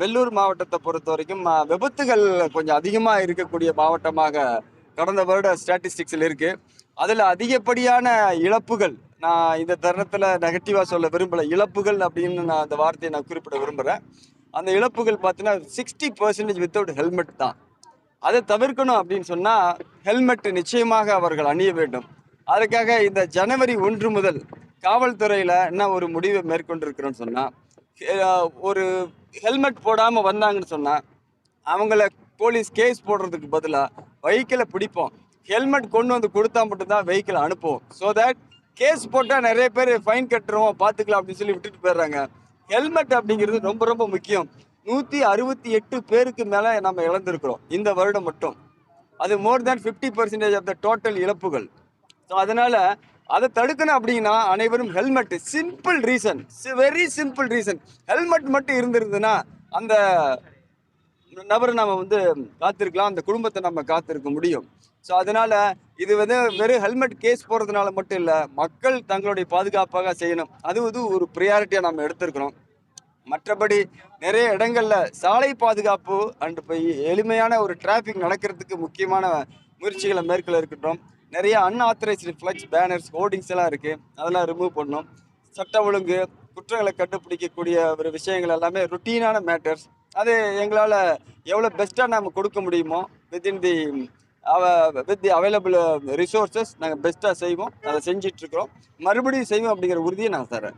வெள்ளூர் மாவட்டத்தை பொறுத்த வரைக்கும் விபத்துகள் கொஞ்சம் அதிகமாக இருக்கக்கூடிய மாவட்டமாக கடந்த வருட ஸ்டாட்டிஸ்டிக்ஸில் இருக்கு. அதில் அதிகப்படியான இழப்புகள் நான் இந்த தருணத்தில் நெகட்டிவாக சொல்ல விரும்பல. இழப்புகள் அப்படின்னு நான் அந்த வார்த்தையை நான் குறிப்பிட விரும்புகிறேன் அந்த இழப்புகள் பார்த்தீங்கன்னா சிக்ஸ்டி பர்சன்டேஜ் வித்தவுட் ஹெல்மெட் தான். அதை தவிர்க்கணும் அப்படின்னு சொன்னால் ஹெல்மெட் நிச்சயமாக அவர்கள் அணிய வேண்டும். அதற்காக இந்த ஜனவரி ஒன்று முதல் காவல்துறையில் என்ன ஒரு முடிவை மேற்கொண்டிருக்கிறோன்னு சொன்னால் ஒரு ஹெல்மெட் போடாமல் வந்தாங்கன்னு சொன்னால் அவங்கள போலீஸ் கேஸ் போடுறதுக்கு பதிலாக வெஹிக்கிளை பிடிப்போம். ஹெல்மெட் கொண்டு வந்து கொடுத்தா மட்டும்தான் வெஹிக்கிளை அனுப்புவோம். ஸோ தட் கேஸ் போட்டால் நிறைய பேர் ஃபைன் கட்டுறோம் பார்த்துக்கலாம் அப்படின்னு சொல்லி விட்டுட்டு போயிடுறாங்க. ஹெல்மெட் அப்படிங்கிறது ரொம்ப ரொம்ப முக்கியம். நூற்றி அறுபத்தி எட்டு பேருக்கு மேலே நம்ம இழந்திருக்கிறோம். இந்த வருடம் மட்டும். அது more than fifty percentage of the total இழப்புகள். ஸோ அதனால் அதை தடுக்கணும் அப்படின்னா அனைவரும் helmet simple reason very simple reason helmet மட்டும் இருந்திருந்ததுன்னா அந்த நபரை நம்ம வந்து காத்திருக்கலாம் அந்த குடும்பத்தை நம்ம காத்திருக்க முடியும். ஸோ அதனால் இது வந்து வெறும் ஹெல்மெட் கேஸ் போகிறதுனால மட்டும் இல்லை மக்கள் தங்களுடைய பாதுகாப்பாக செய்யணும். அது வந்து ஒரு ப்ரியாரிட்டியாக நம்ம எடுத்திருக்கிறோம். மற்றபடி நிறைய இடங்களில் சாலை பாதுகாப்பு அண்டு போய் எளிமையான ஒரு டிராஃபிக் நடக்கிறதுக்கு முக்கியமான முயற்சிகளை மேற்கொள்ள இருக்கட்டும் நிறைய அன்ஆத்தரைஸ்டு ஃப்ளக்ஸ் பேனர்ஸ் ஹோர்டிங்ஸ் எல்லாம் இருக்குது அதெல்லாம் ரிமூவ் பண்ணணும். சட்ட ஒழுங்கு குற்றங்களை கண்டுபிடிக்கக்கூடிய ஒரு விஷயங்கள் எல்லாமே ருட்டீனான மேட்டர்ஸ் அது எங்களால் எவ்வளோ பெஸ்ட்டாக நம்ம கொடுக்க முடியுமோ வித்தின் தி அவ வித் தி அவைலபிள் ரிசோர்ஸஸ் நாங்கள் பெஸ்ட்டாக செய்வோம். அதை செஞ்சிட்ருக்கிறோம் மறுபடியும் செய்வோம் அப்படிங்கிற உறுதியை நான் தரேன்